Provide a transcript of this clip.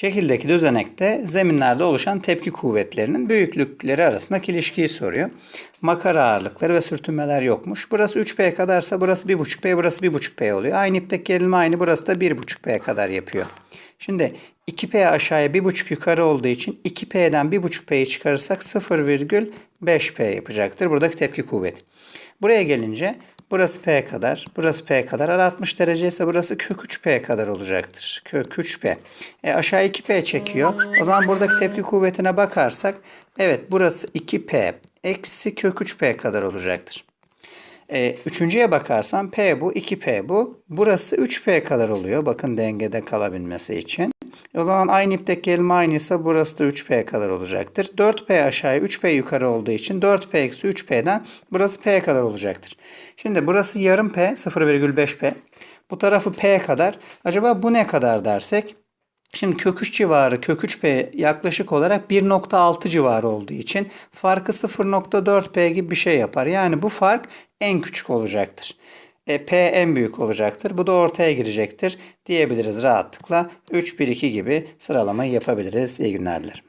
Şekildeki düzenekte zeminlerde oluşan tepki kuvvetlerinin büyüklükleri arasındaki ilişkiyi soruyor. Makara ağırlıkları ve sürtünmeler yokmuş. Burası 3P kadarsa burası 1.5P, burası 1.5P oluyor. Aynı ipteki gerilme aynı, burası da 1.5P kadar yapıyor. Şimdi 2P aşağıya 1.5 yukarı olduğu için 2P'den 1.5P'yi çıkarırsak 0,5P yapacaktır. Buradaki tepki kuvveti. Buraya gelince burası P kadar, burası P kadar. Ara 60 derece ise burası kök 3P kadar olacaktır. Kök 3P. E aşağı 2P çekiyor. O zaman buradaki tepki kuvvetine bakarsak evet burası 2P eksi kök 3P kadar olacaktır. E, üçüncüye bakarsam P bu, 2P bu. Burası 3P kadar oluyor. Bakın dengede kalabilmesi için. O zaman aynı ipteki gerilme aynıysa burası da 3P kadar olacaktır. 4P aşağıya 3P yukarı olduğu için 4P eksi 3P'den burası P kadar olacaktır. Şimdi burası yarım P 0,5P. Bu tarafı P kadar. Acaba bu ne kadar dersek? Şimdi kök 3 civarı, kök 3P yaklaşık olarak 1.6 civarı olduğu için farkı 0.4P gibi bir şey yapar. Yani bu fark en küçük olacaktır. E, P en büyük olacaktır. Bu da ortaya girecektir diyebiliriz rahatlıkla. 3, 1, 2 gibi sıralamayı yapabiliriz. İyi günler dilerim.